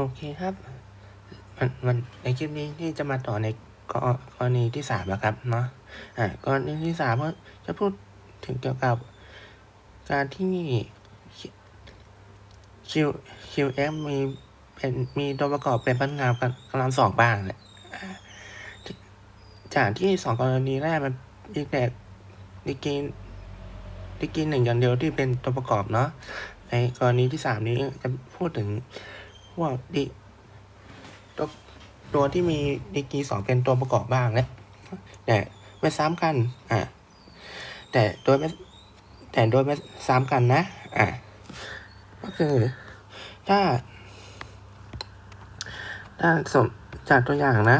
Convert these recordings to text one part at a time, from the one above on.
โอเคครับ มันมันในคลิปนี้ที่จะมาต่อในกรกรณีที่สามแล้วครับเนาะอ่ากรณีที่สามก็จะพูดถึงเกี่ยวกับการที่คิวคิวเอฟมีเป็นมีตัวประกอบเป็นพนักงานกำลังสองบ้างแหละอ่าจากที่สองกรณีแรกมันมีแต่ดีกรีดีกรีหนึ่งอย่างเดียวที่เป็นตัวประกอบเนาะในกรณีที่สามนี้จะพูดถึง วกดิตัวตัวที่มีดีกรีสองเป็นตัวประกอบบ้างนะแต่ไม่ซ้ำกันอ่าแต่โดยไม่แต่โดยไม่ซ้ำกันนะอ่าก็คือ ถ้า ถ้าสมจากตัวอย่างนะ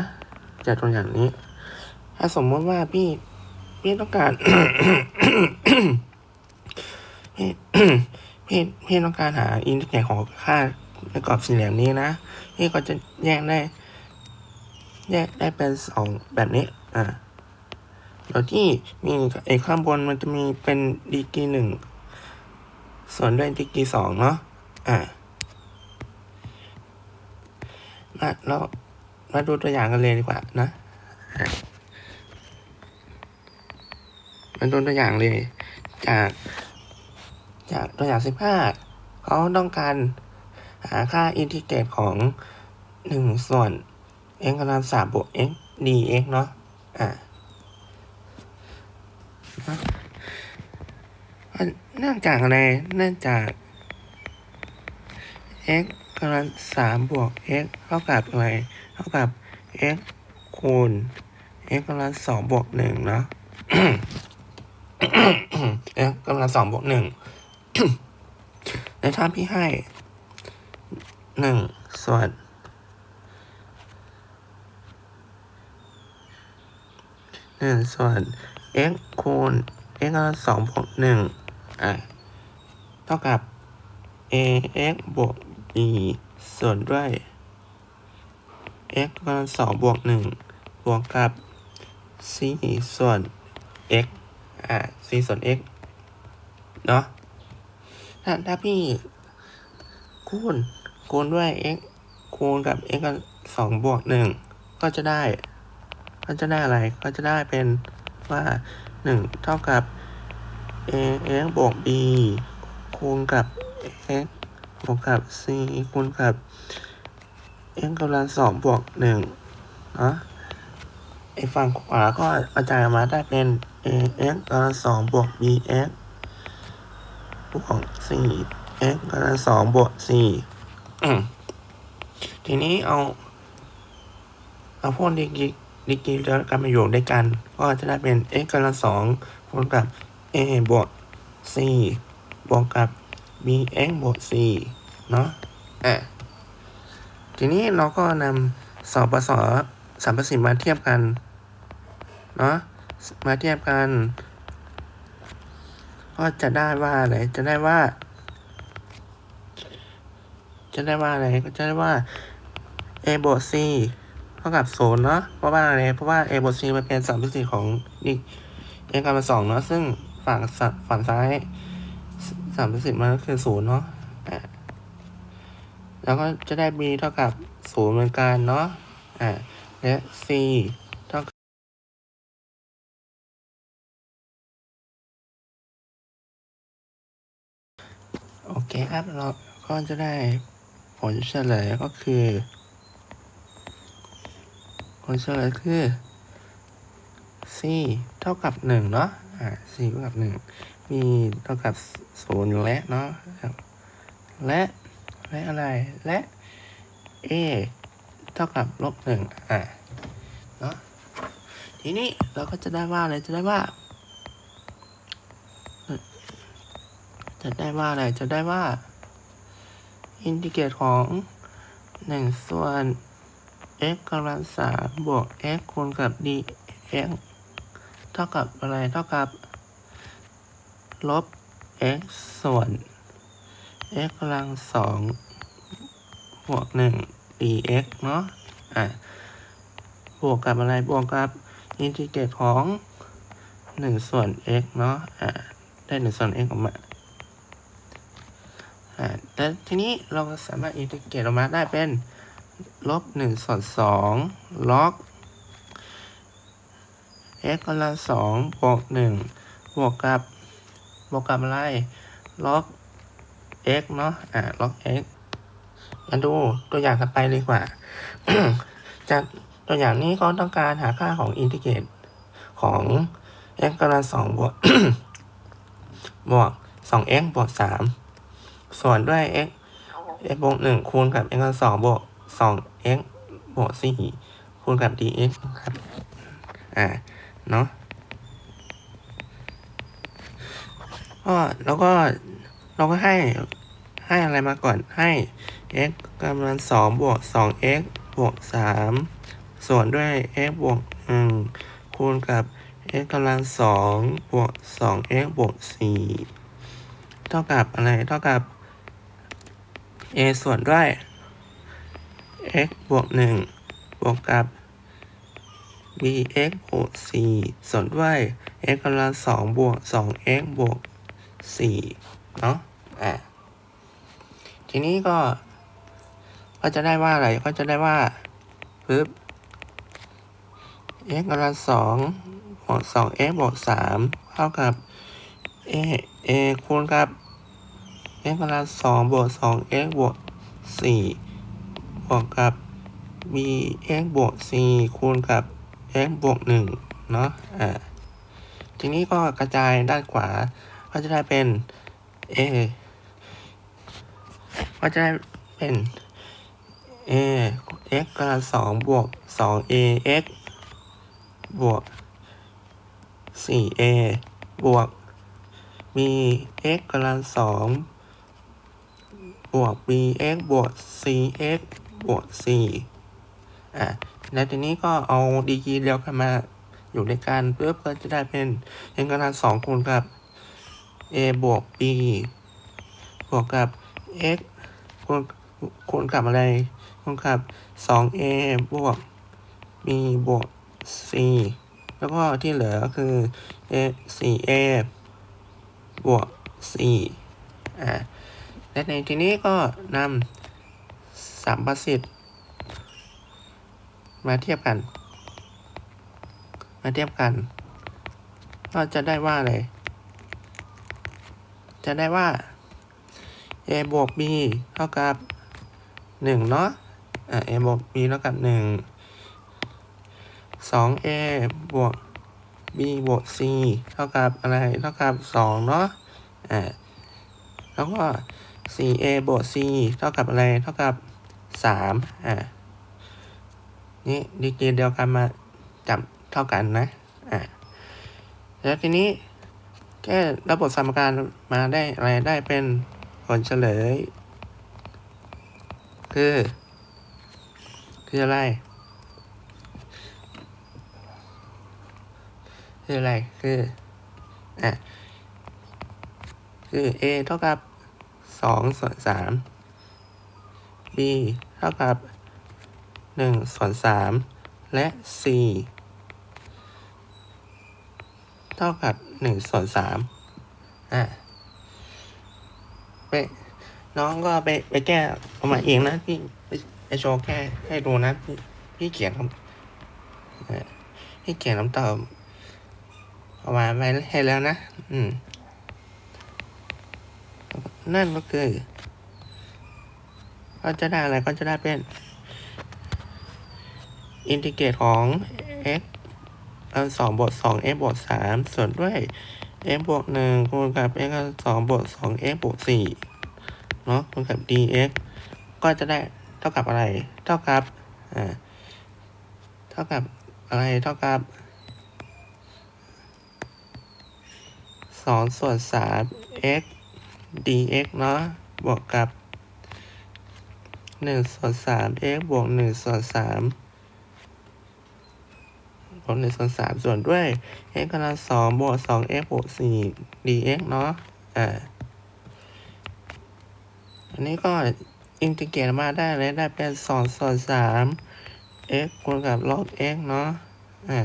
จากตัวอย่างนี้ ถ้าสมมติว่าพี่พี่ต้องการพี่พี่พี่ต้องการหาอินเทอร์เน็ตของค่า ในกรอบสี่เหลี่ยมนี้นะพี่ก็จะแยกได้ แยกได้เป็นสองแบบนี้ อ่าโดยที่มีไอ้ข้างบนมันจะมีเป็นดีกรีหนึ่งส่วนด้วยดีกรีสองเนาะ อ่ามาเรามาดูตัวอย่างกันเลยดีกว่านะมาดูตัวอย่างเลย จาก จากตัวอย่างสิบห้าเขาต้องการ หาค่าอินทิเกรตของหนึ่งส่วน x กำลังสามบวก x dx เนาะอ่าเนื่องจากอะไรเนื่องจาก x กำลังสามบวก x เท่ากับอะไร เท่ากับ x คูณ x กำลังสองบวกหนึ่งเนาะ x กำลังสองบวกหนึ่งในถ้าพี่ให้ หนึ่งส่วนหนึ่งส่วน x คูณ x กำลังสองบวกหนึ่งอะเท่ากับ ax บวก b ส่วนด้วย x กำลังสองบวกหนึ่งบวกกับ c ส่วน x อ่า c ส่วน x เนาะถ้าถ้าพี่คูณ คูณด้วย x คูณกับ x กับสองบวกหนึ่งก็จะได้ ก็จะได้อะไร ก็จะได้เป็นว่าหนึ่งเท่ากับ a x บวก b คูณกับ x บวกกับ c คูณกับ x กำลังสองบวกหนึ่งเนาะไอ้ฝั่งขวาก็กระจายมาได้เป็น a x กำลังสองบวก b x บวก4 x กำลังสองบวก4 อืมทีนี้เอาเอาพวกดีกรีดีกรีแล้วกันมาอยู่ด้วยกัน ก็จะได้เป็น x กำลังสองคูณกับ a บวก c บวกกับ b x บวก c เนาะอะทีนี้เราก็นำสองประสอสามประสิทธิ์มาเทียบกัน เนาะมาเทียบกัน ก็จะได้ว่าอะไรจะได้ว่า จะได้ว่าอะไรก็จะได้ว่า a บวก c เท่ากับศูนย์เนาะเพราะว่าอะไรเพราะว่า a บวก c มันเป็นสามประสิทธิ์ของอีก x กำลังสองเนาะซึ่งฝั่งฝั่งซ้ายสามสิบมันก็คือศูนย์เนาะอ่าแล้วก็จะได้ b เท่ากับศูนย์เหมือนกันเนาะอ่าและ c เท่ากับโอเคครับเราก็จะได้ ผลเฉลยก็คือ ผลเฉลยคือ c เท่ากับหนึ่งเนาะอ่า c เท่ากับหนึ่งมีเท่ากับศูนย์และเนาะและและอะไรและ a เท่ากับลบหนึ่งอะเนาะทีนี้เราก็จะได้ว่าอะไรจะได้ว่า จะได้ว่าอะไรจะได้ว่า อินทิเกรตของหนึ่งส่วน x กำลังสามบวก x คูณกับ dx เท่ากับอะไร เท่ากับ ลบ x ส่วน x กำลังสองบวกหนึ่ง dx เนาะ อะ บวกกับอะไร บวกกับอินทิเกรตของหนึ่งส่วน x เนาะ อะ ได้หนึ่งส่วน x ออกมา อ่าแล้วทีนี้เราสามารถอินทิเกรตออกมาได้เป็นลบหนึ่งส่วนสองล็อก x กำลังสองบวกหนึ่งบวกกับบวกกับอะไรล็อก x เนาะอ่าล็อก x มาดูตัวอย่างถัดไปเลยกว่า จากตัวอย่างนี้เขาต้องการหาค่าของอินทิเกรตของ x กำลังสองบวกบวกสอง x บวกสาม ส่วนด้วย x x บวกหนึ่งคูณกับ x กำลังสองบวกสอง x บวกสี่คูณกับ dx ครับ อ่า เนาะก็แล้วก็เราก็ให้ให้อะไรมาก่อนให้ x กำลังสองบวกสอง x บวกสามส่วนด้วย x บวกหนึ่งคูณกับ x กำลังสองบวกสอง x บวกสี่เท่ากับอะไรเท่ากับ a ส่วนด้วย x บวกหนึ่งบวกกับ bx บวกสี่ส่วนด้วย x กำลังสองบวกสอง x บวกสี่เนาะอะทีนี้ก็ ก็จะได้ว่าอะไร ก็จะได้ว่าปึ๊บ x กำลังสองบวกสอง x บวกสามเท่ากับ a a คูณกับ x กำลังสองบวกสอง x บวกสี่บวกกับ b x บวก c คูณกับ x บวกหนึ่งเนาะอ่าทีนี้ก็กระจายด้านขวา ก็จะได้เป็น a ก็จะได้เป็น a x กำลังสองบวกสอง a x บวกสี่ a บวก b x กำลังสอง บวก b x บวก c x บวกสี่อะ แล้วทีนี้ก็เอาดีกรีเดียวกันมาอยู่ในกันเพื่อก็จะได้เป็น n กำลังสองคูณกับ a บวก b บวกกับ x คูณคูณกับอะไรคูณกับสอง a บวก b บวก c แล้วก็ที่เหลือก็คือ a สี่ a บวก c อ่า และในที่นี้ก็นำสามประสิทธิ์มาเทียบกัน มาเทียบกัน ก็จะได้ว่าอะไร จะได้ว่า a บวก b เท่ากับหนึ่งเนาะอ่า a บวก b เท่ากับหนึ่งสอง a บวก b บวก c เท่ากับอะไร เท่ากับสองเนาะอ่าแล้วก็ 4a บวก c เท่ากับอะไร เท่ากับสามอ่า นี่ดีกรีเดียวกันมาจับเท่ากันนะ อ่า แล้วทีนี้แค่ระบบสมการมาได้อะไรได้เป็นผลเฉลย คือ คืออะไร คืออะไร คือ อะ คือ a เท่ากับ สองส่วนสาม b เท่ากับหนึ่งส่วนสามและ c เท่ากับหนึ่งส่วนสามอะไปน้องก็ไปไปแก้ออกมาเองนะพี่ไปไปโชว์แก้ให้ดูนะพี่พี่เขียนคำพี่เขียนคำตอบออกมาไว้ให้แล้วนะ อืม นั่นก็คือ ก็จะได้อะไรก็จะได้เป็นอินทิเกรตของ x อันสองบวกสอง x บวกสามส่วนด้วย x บวกหนึ่งคูณกับ x อันสองบวกสอง x บวกสี่เนาะคูณกับ dx ก็จะได้เท่ากับอะไร เท่ากับอ่าเท่ากับอะไรเท่ากับสองส่วนสาม x dx เนาะบวกกับหนึ่งส่วนสาม x บวกหนึ่งส่วนสามบวกหนึ่งส่วนสามส่วนด้วย x กำลังสองบวกสอง x บวกสี่ dx เนาะอ่าอันนี้ก็อินทิเกรตมาได้เลยได้เป็นสองส่วนสาม x คูณกับ log x เนาะอ่า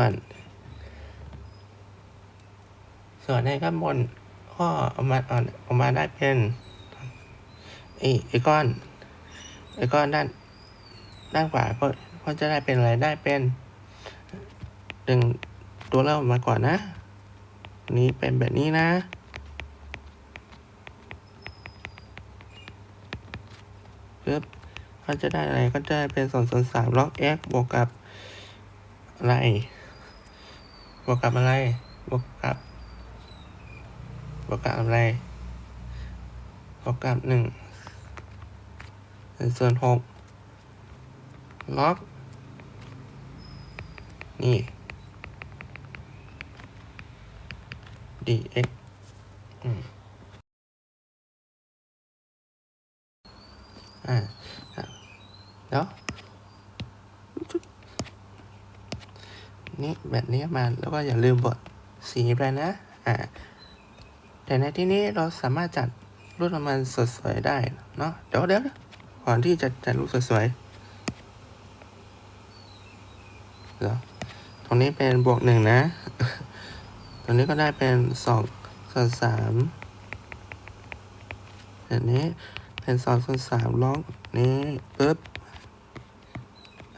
ส่วน ส่วนในข้างบนก็เอามาออกมาได้เป็นไอ้ไอ้ก้อนไอ้ก้อนด้านด้านขวาก็ก็จะได้เป็นอะไรได้เป็นดึงตัวเรามาก่อนนะนนี้เป็นแบบนี้นะปึ๊บก็จะได้อะไรก็จะได้เป็นสองส่วนสามล็อก x บวกกับอะไร บวกกับอะไร บวกกับ บวกกับอะไร บวกกับหนึ่งส่วนหกล็อก นี่ dx อืมอ่าแล้ว นี่แบบนี้มาแล้วก็อย่าลืมบทสีไปนะอ่าแต่ในที่นี้เราสามารถจัดรูปมันสวยๆได้เนาะเดี๋ยวเดี๋ยวก่อนที่จะจัดรูปสวยๆเดี๋ยวตรงนี้เป็นบวกหนึ่งนะ ตรงนี้ก็ได้เป็นสองส่วนสามแบบนี้เป็นสองส่วนสามล็อกนี้ปึ๊บ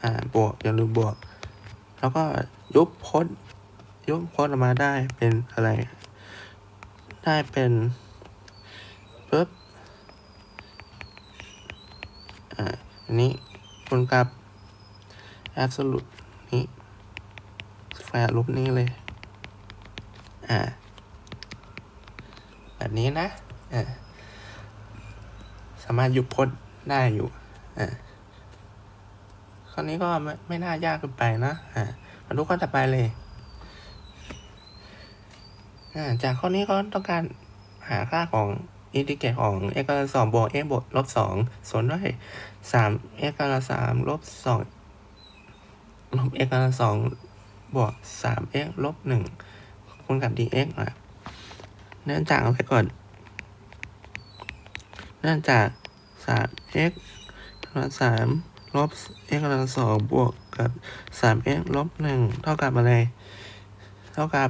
อ่าบวกอย่าลืมบวก แล้วก็ ยุบพจน์ยุบพจน์ออกมาได้เป็นอะไร ได้เป็นปึ๊บอ่าอันนี้คูณกับ absolute นี้แฝงลบนี้เลย อ่า แบบนี้นะ อ่า สามารถยุบพจน์ได้อยู่ อ่าข้อนี้ก็ไม่ไม่น่ายากเกินไปนะ อ่า มาดูข้อต่อไปเลยจากข้อนี้ก็ต้องการหาค่าของอินทิเกรตของ x กำลังสองบวก x บวกลบสองส่วนด้วยสาม x กำลังสามลบสองลบ x กำลังสองบวกสาม x ลบหนึ่งคูณกับ dx อะเนื่องจากเอาไปก่อน เนื่องจากสาม x กำลังสาม ลบ x กำลังสองบวกกับสาม x ลบหนึ่งเท่ากับอะไร เท่ากับ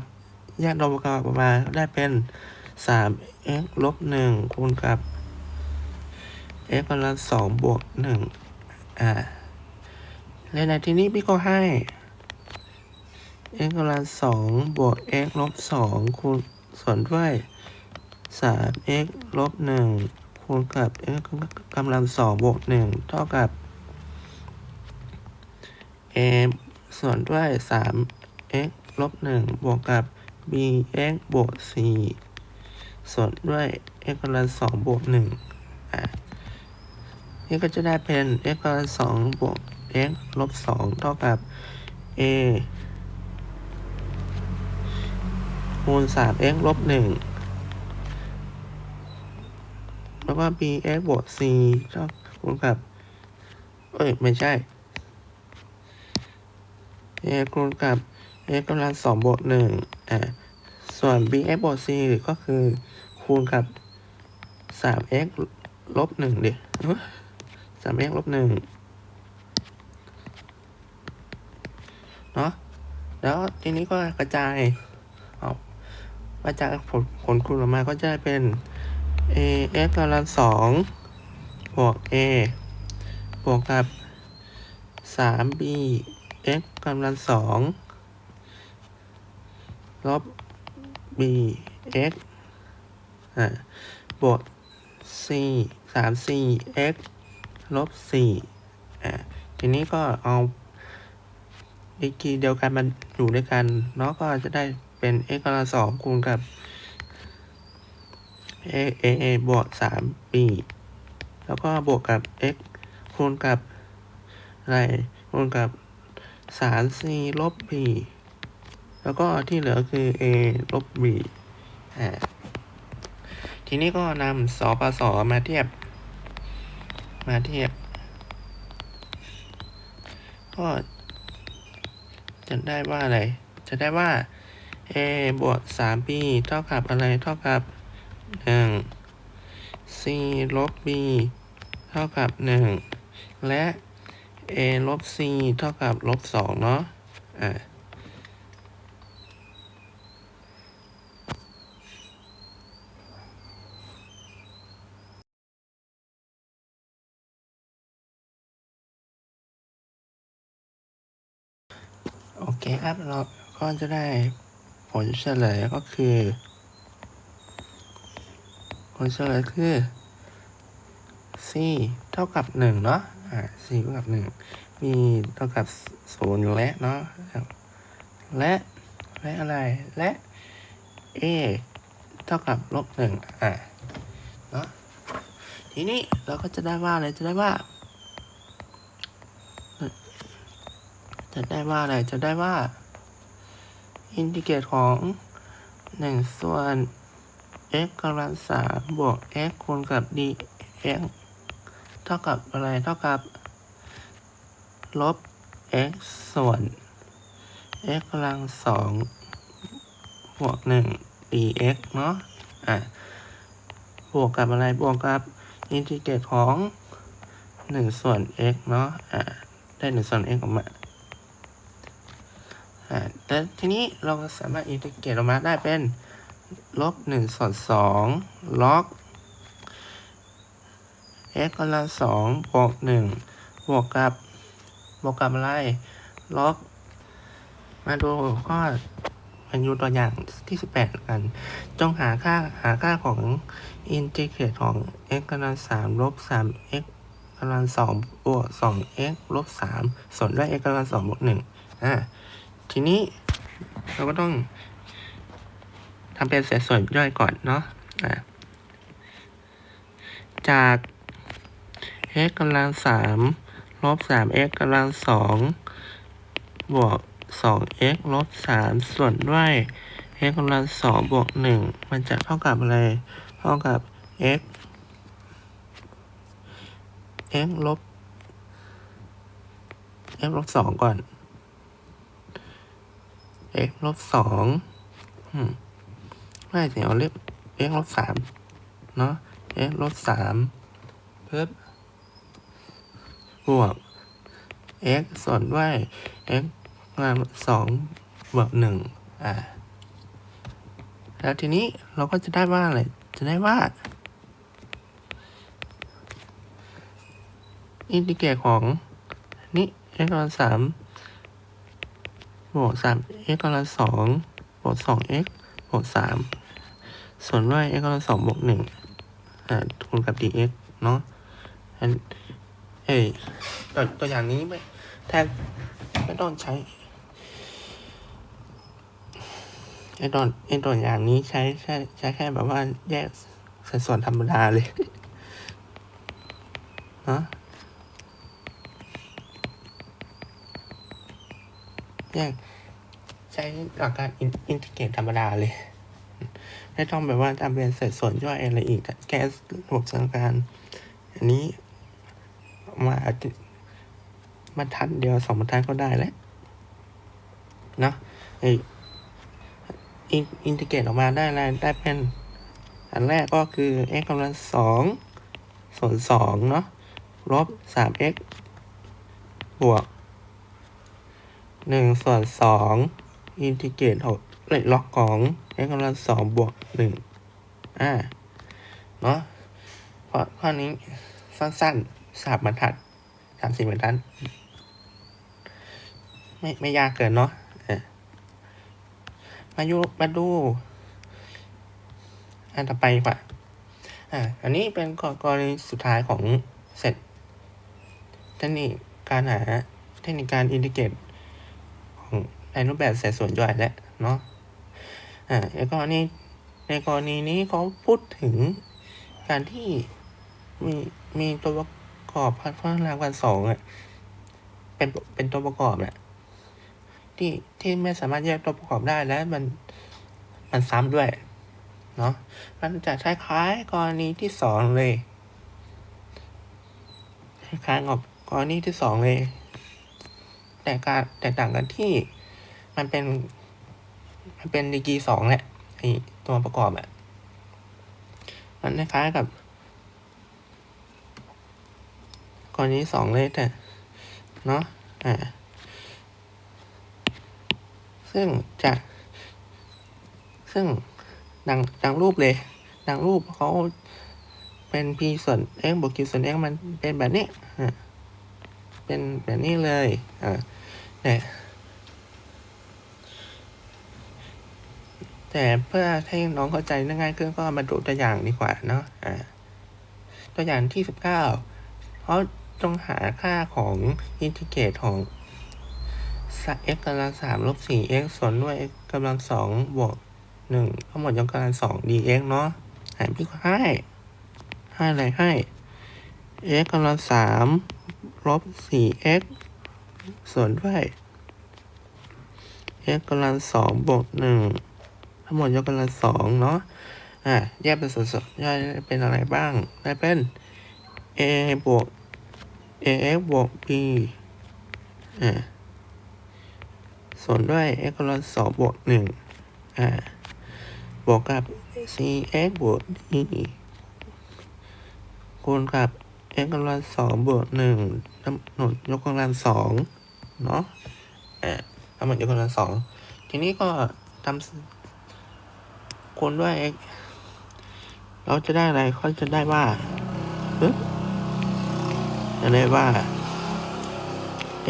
แยกลบกับออกมาได้เป็นสาม x ลบหนึ่งคูณกับ x กำลังสองบวกหนึ่งอ่าและในที่นี้พี่ก็ให้ x กำลังสองบวก x ลบสองคูณส่วนด้วยสาม x ลบหนึ่งคูณกับ x กำลังสองบวกหนึ่งเท่ากับ a ส่วนด้วยสาม x ลบหนึ่งบวกกับ b x บวก c ส่วนด้วย x กำลังสองบวกหนึ่งอะ นี่ก็จะได้เป็น x กำลังสองบวก x ลบสองเท่ากับ a คูณสาม x ลบหนึ่งแล้วก็ b x บวก c เท่าคูณกับ เอ้ย ไม่ใช่ a คูณกับ x กำลังสองบวกหนึ่งอะส่วน b x บวก c ก็คือคูณกับสาม x ลบหนึ่งดิสาม x ลบหนึ่งเนาะแล้วทีนี้ก็กระจายเอากระจายผลผลคูณออกมาก็จะเป็น a x กำลังสองบวก a บวกกับสาม b x กำลังสองลบ b x บวก c สาม c x ลบสี่ทีนี้ก็เอาอีกทีเดียวกันมันอยู่ด้วยกันเนาะก็จะได้เป็น x กำลังสองคูณกับ a a a บวกสาม b แล้วก็บวกกับ x คูณกับอะไรคูณกับ สาม c ลบ b แล้วก็ที่เหลือคือ a ลบ b อ่าทีนี้ก็นำสปสมาเทียบ มาเทียบ ก็จะได้ว่าอะไร จะได้ว่า a บวก 3b เท่ากับอะไร เท่ากับ 1 c ลบ b เท่ากับ 1 และ a ลบ c เท่ากับลบสองเนาะ อ่าโอเคครับ เราก็จะได้ผลเฉลยก็คือ ผลเฉลยคือ c เท่ากับ1เนาะ อ่า c เท่ากับหนึ่งมีเท่ากับศูนย์และเนาะและและอะไรและ a เท่ากับลบหนึ่งอ่าเนาะทีนี้เราก็จะได้ว่าอะไรจะได้ว่า จะได้ว่าอะไรจะได้ว่า อินทิเกรตของหนึ่งส่วน x กำลังสามบวก x คูณกับ dx เท่ากับอะไรเท่ากับ ลบ x ส่วน x กำลังสองบวกหนึ่ง dx เนาะอะบวกกับอะไรบวกกับอินทิเกรตของหนึ่งส่วน x เนาะอะได้หนึ่งส่วน x ออกมาอ่าแต่ทีนี้เราสามารถอินทิเกรตออกมาได้เป็นลบหนึ่งส่วนสองล็อก x กำลังสองบวกหนึ่งบวกกับบวกกับอะไรล็อกมาดูข้อมันอยู่ตัวอย่างที่สิบแปดกัน จงหาค่าหาค่าของอินทิเกรตของ x กำลังสามลบสาม x กำลังสองบวกสอง x ลบสามส่วนด้วย x กำลังสองบวกหนึ่งอ่าทีนี้เราก็ต้องทำเป็นเศษส่วนย่อยก่อนเนาะะจาก x กำลังสามลบสาม x กำลังสองบวกสอง x ลบสามส่วนด้วย x กำลังสองบวกหนึ่งมันจะเท่ากับอะไร เท่ากับ x x ลบ x ลบสองก่อน x ลบสองไม่เดี๋ยวเรียก x ลบสามเนาะ x ลบสามเพิ่ม บวก x ส่วนด้วย x งานสองบวกหนึ่งอ่า แล้วทีนี้เราก็จะได้ว่าอะไร จะได้ว่า อินทิเกรตของนี่ x กำลังสามบวกสาม x กำลังสองบวกสอง x บวกสามส่วนด้วย x กำลังสองบวกหนึ่งอ่าคูณกับ dx เนาะ เฮ้ยตัวตัวอย่างนี้ไม่แทบไม่ต้องใช้ไอตอนไอตัวอย่างนี้ใช้ใช้ใช้แค่แบบว่าแยกสัดส่วนธรรมดาเลยเนาะแยกใช้หลักการอินทิเกรตธรรมดาเลยไม่ต้องแบบว่าทำเป็นเศษส่วนย่อยอะไรอีกแก้ระบบสมการอันนี้ มาอาจจะบรรทัดเดียวสองบรรทัดก็ได้แล้วเนาะไออินทิเกรตออกมาได้อะไรได้เป็น อันแรกก็คือ x กำลังสองส่วนสองเนาะลบสาม x บวกหนึ่งส่วนสองอินทิเกรตหกเลยล็อกของ x กำลังสองบวกหนึ่งอ่า เนาะเพราะข้อนี้สั้นๆ สามบรรทัดสามสี่บรรทัด ไม่ไม่ยากเกินเนาะมายุมาดู อันต่อไปดีกว่าอ่าอันนี้เป็นกรณีสุดท้ายของเสร็จเทคนิคการหาเทคนิคการอินทิเกรตของในรูปแบบเศษส่วนย่อยและเนาะอ่าในกรณีในกรณีนี้เขาพูดถึงการที่มีมีตัว กอบพันธุ์รางวัลสองอะเป็นเป็นตัวประกอบแหละที่ที่ไม่สามารถแยกตัวประกอบได้และมันมันซ้ำด้วยเนาะมันจะคล้ายๆกรณีที่สองเลยคล้ายๆกับกรณีที่สองเลย แต่การแตกต่างกันที่มันเป็น มันเป็นดีกีสองแหละไอตัวประกอบอะมันคล้ายๆกับ กรณีสองเลยแต่เนาะอ่าซึ่งจะซึ่งดังดังรูปเลย ดังรูปเขาเป็น p ส่วน x บวก q ส่วน x มันเป็นแบบนี้เป็นแบบนี้เลยอ่าเนี่แต่เพื่อให้น้องเข้าใจง่ายขึ้นก็มาดูตัวอย่างดีกว่าเนาะอ่าตัวอย่างที่สิบเก้าเขา จงหาค่าของอินทิเกรตของ x กำลังสามลบสี่ x ส่วนด้วย x กำลังสองบวกหนึ่งทั้งหมดยกกำลังสอง dx เนาะหารพี่ก็ให้ ให้อะไรให้ x กำลังสามลบสี่ x ส่วนด้วย x กำลังสองบวกหนึ่งทั้งหมดยกกำลังสองเนาะอะแยกเป็นส่วนๆย่อยเป็นอะไรบ้าง ได้เป็น a บวก ax บวก b อ่าส่วนด้วย x กำลังสองบวกหนึ่งอ่าบวกกับ cx บวก d คูณกับ x กำลังสองบวกหนึ่งกำหนดยกกำลังสองเนาะอ่ากำหนดยกกำลังสองทีนี้ก็ทำคูณด้วย x เราจะได้อะไรเขาจะได้ว่าปึ๊บ จะได้ว่า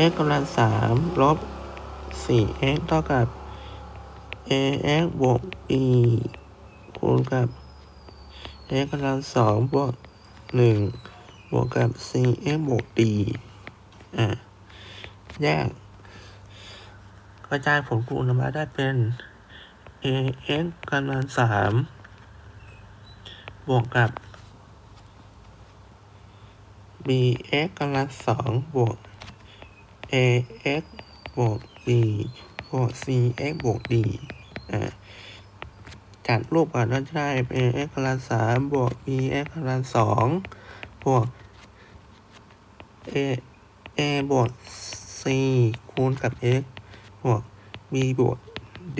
x กำลังสามลบสี่ x เท่ากับ ax บวก b คูณกับ x กำลังสองบวกหนึ่งบวกกับ cx บวก d อะแยกกระจายผลคูณออกมาได้เป็น ax กำลังสามบวกกับ bx กำลังสองบวก ax บวก b บวก cx บวก d อ่าจัดรูปก่อนก็จะได้เป็น x กำลังสามบวก bx กำลังสองบวก a a บวก c คูณกับ x บวก b บวก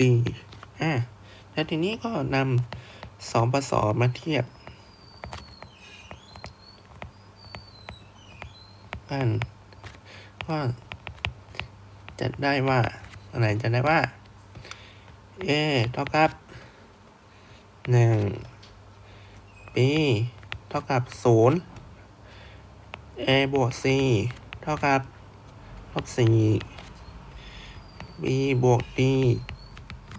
d อ่าแล้วทีนี้ก็นำสองประสอมาเทียบ กันก็จะได้ว่าอะไรจะได้ว่า a เท่ากับหนึ่ง b เท่ากับศูนย์ a บวก c เท่ากับลบสี่ b บวก d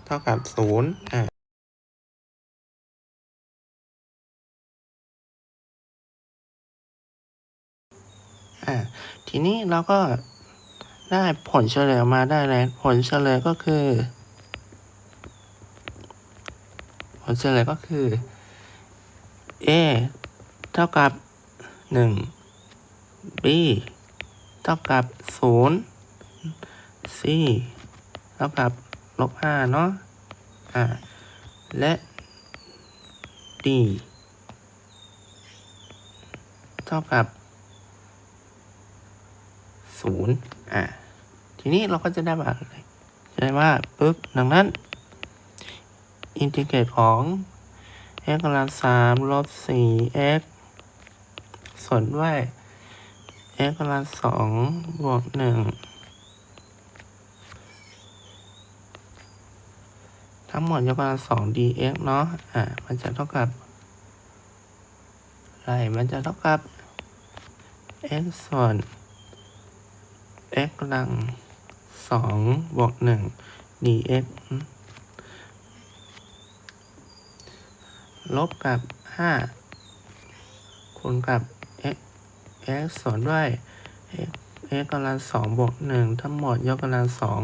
เท่ากับศูนย์อะ ทีนี้เราก็ได้ผลเฉลยออกมาได้เลยผลเฉลยก็คือ ผลเฉลยก็คือ a เท่ากับหนึ่ง b เท่ากับศูนย์ c เท่ากับลบห้าเนาะอ่าและ d เท่ากับ ศูนย์อ่าทีนี้เราก็จะได้ว่าอะไรจะได้ว่าปึ๊บดังนั้นอินทิเกรตของ x กำลังสามลบสี่ x ส่วนด้วย x กำลังสองบวกหนึ่งทั้งหมดยกกำลังสอง dx เนาะอ่ามันจะเท่ากับอะไรมันจะเท่ากับ x ส่วน x กำลังสองบวกหนึ่ง dx ลบกับห้าคูณกับ x x ส่วนด้วย x x กำลังสองบวกหนึ่งทั้งหมดยกกำลังสอง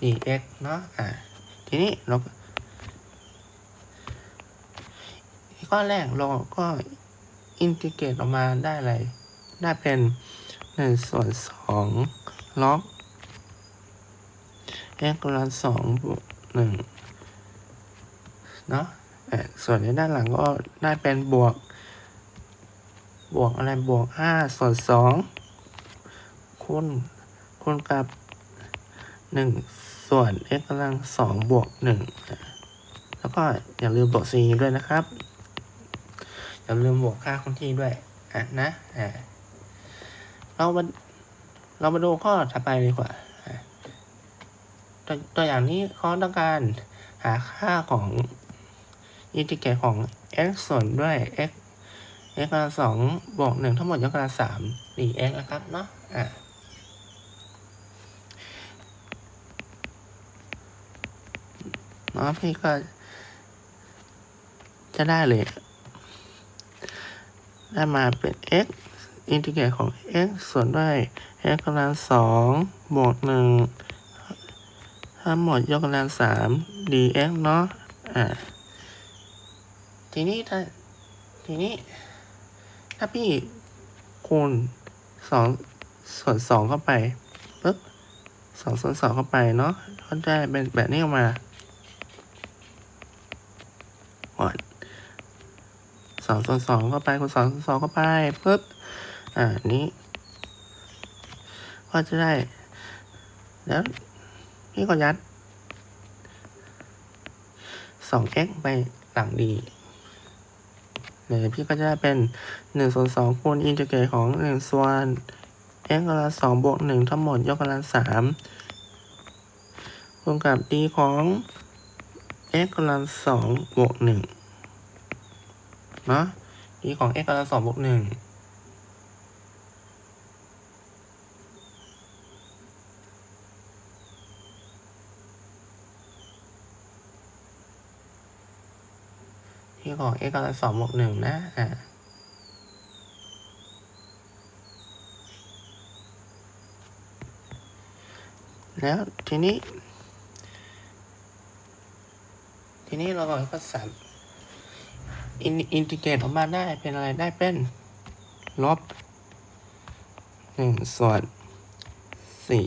dx เนาะอะทีนี้เราข้อแรกเราก็อินทิเกรตออกมาได้อะไร ได้เป็นหนึ่งส่วนสองล็อก x กำลังสองบวกหนึ่งเนาะส่วนในด้านหลังก็ได้เป็นบวก บวกอะไรบวกห้าส่วนสองคูณคูณกับหนึ่งส่วน x กำลังสองบวกหนึ่งแล้วก็อย่าลืมบวก c ด้วยนะครับ อย่าลืมบวกค่าคงที่ด้วยอะนะอ่า เรามาเรามาดูข้อถัดไปดีกว่าตัวตัวอย่างนี้เขาต้องการหาค่าของอินทิเกรตของ x ส่วนด้วย x x กำลังสองบวกหนึ่งทั้งหมดยกกำลังสาม dx นะครับเนาะอะเนาะพี่ก็จะได้เลย ได้มาเป็น x อินทิเกรตของ x ส่วนด้วย x กำลังสองบวกหนึ่งทั้งหมดยกกำลังสาม dx เนาะอ่าทีนี้ถ้าทีนี้ ถ้าพี่คูณสองส่วนสองเข้าไปปึ๊บสองส่วนสองเข้าไปเนาะก็ได้เป็นแบบนี้ออกมาก่อนสองส่วนสองเข้าไปคูณสองส่วนสองเข้าไปปึ๊บ อ่า นี้ ก็จะได้ แล้ว นี่ก็ยัด 2x ไปหลังดีเดี๋ยวพี่ก็จะเป็น1ส่วน2คูณอินทิเกรตของ 1 ส่วน x กำลัง2บวก1ทั้งหมดยกกำลัง3คูณกับ d ของ x กำลัง2บวก1เนาะ d ของ x กำลัง2บวก1 ที่ของ x กำลังสองบวกหนึ่งนะอ่าแล้วทีนี้ ทีนี้เราก็สามอินอินทิเกรตออกมาได้เป็นอะไรได้เป็น ลบหนึ่งส่วนสี่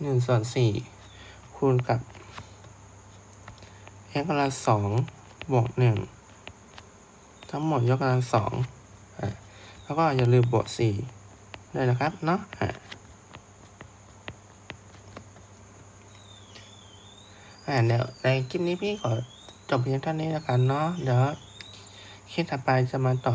หนึ่งส่วนสี่ คูณกับ x กำลังสองบวกหนึ่งทั้งหมดยกกำลังสองอะแล้วก็อย่าลืมบวกสี่ด้วยนะครับเนาะอะอ่าเดี๋ยวในคลิปนี้พี่ขอจบเพียงเท่านี้แล้วกันเนาะเดี๋ยวคลิปถัดไปจะมาต่อ